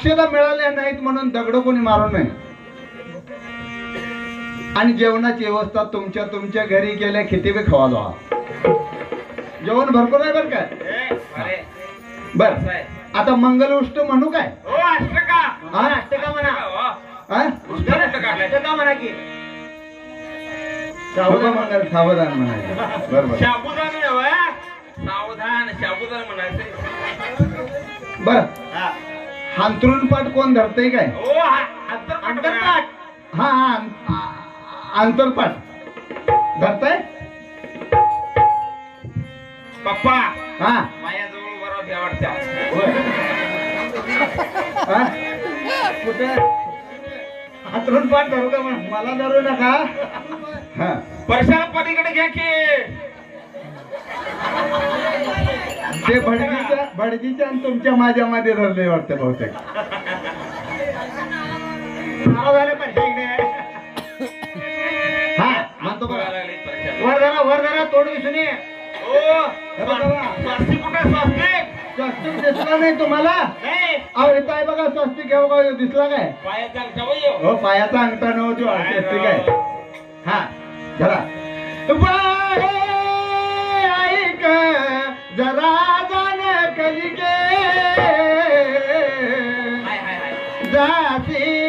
अक्षता मिळाल्या नाहीत म्हणून दगड कोणी मारू नये आणि जेवणाची व्यवस्था तुमच्या तुमच्या घरी गेल्या किती बी खवा जावा जेवण भरपूर आहे बरं काय बर. आता म्हणू काय. हा? अष्टका म्हणा. हो. हा अष्टका, अष्टका म्हणा की. शुभ मंगल सावधान म्हणायचं बरोबर शाबुदान नव्हे. सावधान शाबुदान म्हणायचं बर हांतरून पाठ कोण धरतय काय? हा, हा हा आंतरपाठ धरताय? पप्पा हा. माझ्याजवळ बरोबर घ्या वाटतं. हा? कुठे? हातरून पाठ धरू का? मला धरू नका. हा. परशाला पलीकडे घ्या की. ते भडजीच्या भडजीच्या आणि तुमच्या माझ्या मध्ये धरले वाटतं बहुतेक. हा म्हणतो बघा. वर जरा वर जरा तोड दिसून ये. स्वास्तिक दिसला नाही तुम्हाला? नाही. अहो इथं आहे बघा स्वस्तिक घ्या बघा ह्यो दिसला काय? पायाचा अंगठा हो पायाचा अंगठा नव्हतो स्वस्तिक आहे. हा जरा बाळे জাতি